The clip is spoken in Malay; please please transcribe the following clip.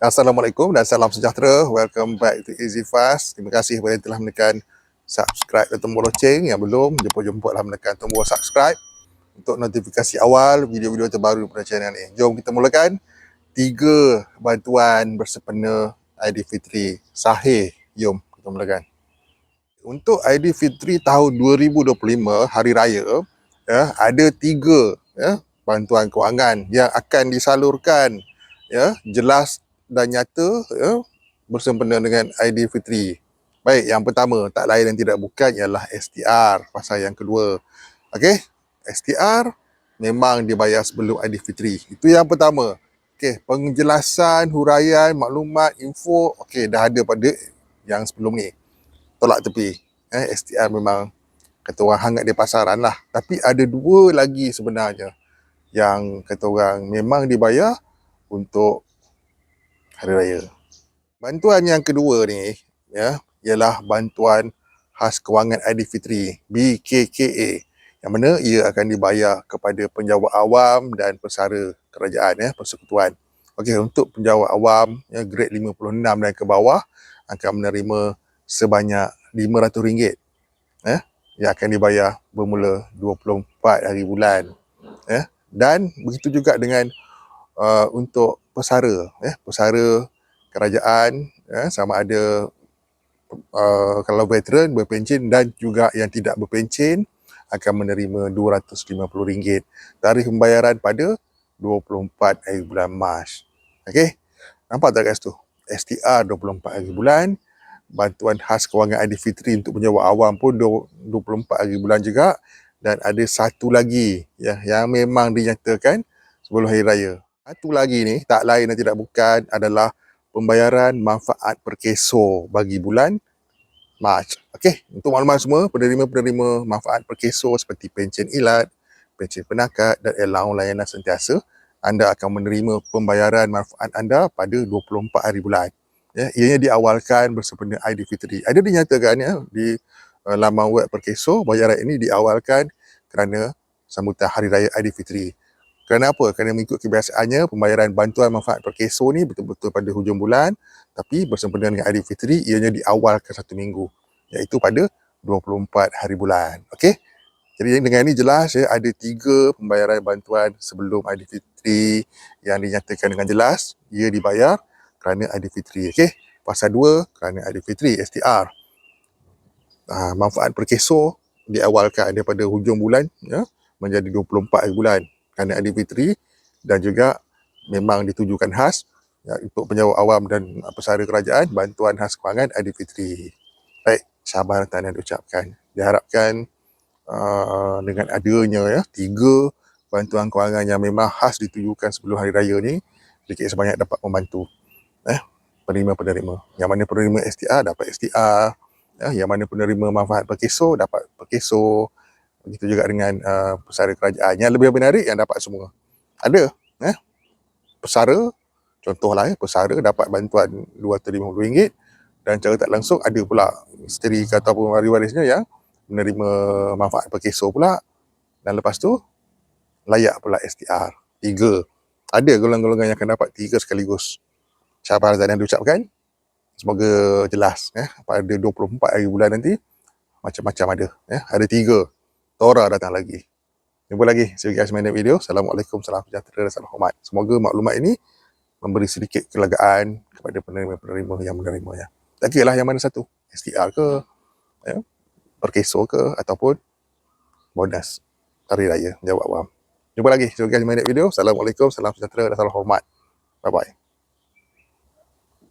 Assalamualaikum dan salam sejahtera. Welcome back to Easy Fast. Terima kasih kepada yang telah menekan subscribe dan tombol loceng. Yang belum, jemput-jemputlah menekan tombol subscribe untuk notifikasi awal video-video terbaru pada channel ini. Jom kita mulakan. Tiga bantuan bersepena Aidilfitri sahih. Jom kita mulakan. Untuk Aidilfitri tahun 2025, Hari Raya, ya, ada tiga ya, bantuan kewangan yang akan disalurkan ya, jelas dan nyata ya, bersempena dengan Aidilfitri. Baik, yang pertama tak lain dan tidak bukan ialah STR pasal yang kedua. Okey, STR memang dibayar sebelum Aidilfitri. Itu yang pertama. Okey, penjelasan, huraian, maklumat, info, okey dah ada pada yang sebelum ni. Tolak tepi. Eh, STR memang kata orang hangat di pasaran lah. Tapi ada dua lagi sebenarnya yang kata orang memang dibayar untuk Hari Raya. Bantuan yang kedua ni ya ialah bantuan khas kewangan Aidilfitri BKKA yang mana ia akan dibayar kepada penjawat awam dan pesara kerajaan ya persekutuan. Okey untuk penjawat awam ya grade 56 dan ke bawah akan menerima sebanyak RM500 ya yang akan dibayar bermula 24 hari bulan ya dan begitu juga dengan uh, untuk pesara ya pesara kerajaan ya sama ada uh, kalau veteran berpencen dan juga yang tidak berpencen akan menerima RM250 tarikh pembayaran pada 24 hari bulan Mac. Okey. Nampak tak kat situ? STR 24 hari bulan, bantuan khas kewangan Aidilfitri untuk penjawat awam pun 24 hari bulan juga dan ada satu lagi ya yang memang dinyatakan sebelum hari raya. Satu lagi ni tak lain dan tidak bukan adalah pembayaran manfaat perkeso bagi bulan Mac. Okey, untuk maklumat semua, penerima-penerima manfaat perkeso seperti pencen ilat, pencen penakat dan allowance layanan sentiasa, anda akan menerima pembayaran manfaat anda pada 24 hari bulan. Ya, ianya diawalkan bersempena Aidilfitri. Ada dinyatakan ya di uh, laman web Perkeso, bayaran ini diawalkan kerana sambutan Hari Raya Aidilfitri. Kerana apa? Kerana mengikut kebiasaannya, pembayaran bantuan manfaat Perkeso ni betul-betul pada hujung bulan tapi bersempena dengan Aidilfitri ianya diawalkan satu minggu iaitu pada 24 hari bulan. Okey. Jadi dengan ini jelas ya ada tiga pembayaran bantuan sebelum Aidilfitri yang dinyatakan dengan jelas ia dibayar kerana Aidilfitri. Okey. Pasal dua kerana Aidilfitri STR. Uh, manfaat perkeso diawalkan daripada hujung bulan ya menjadi 24 hari bulan kerana Aidilfitri dan juga memang ditujukan khas ya, untuk penjawat awam dan pesara kerajaan bantuan khas kewangan Aidilfitri. Baik, sabar dan diucapkan. Diharapkan uh, dengan adanya ya tiga bantuan kewangan yang memang khas ditujukan sebelum hari raya ni sedikit sebanyak dapat membantu eh penerima-penerima. Yang mana penerima STR dapat STR, ya, yang mana penerima manfaat perkeso dapat perkeso. Begitu juga dengan uh, pesara kerajaan. Yang lebih menarik yang dapat semua. Ada eh pesara Contohlah ya, pesara dapat bantuan RM250 dan cara tak langsung ada pula isteri ataupun waris-warisnya yang menerima manfaat perkeso pula dan lepas tu layak pula STR. Tiga. Ada golongan-golongan yang akan dapat tiga sekaligus. Siapa Azad yang diucapkan? Semoga jelas. Ya. Pada 24 hari bulan nanti, macam-macam ada. Ya. Ada tiga. Tora datang lagi. Jumpa lagi. See you guys in the video. Assalamualaikum, salam sejahtera dan salam hormat. Semoga maklumat ini memberi sedikit kelegaan kepada penerima-penerima yang menerimanya. Tak kira lah yang mana satu. STR ke, ya, perkeso ke, ataupun bonus hari raya jawab awam. Jumpa lagi. Jumpa lagi di video. Assalamualaikum, salam sejahtera dan salam hormat. Bye-bye.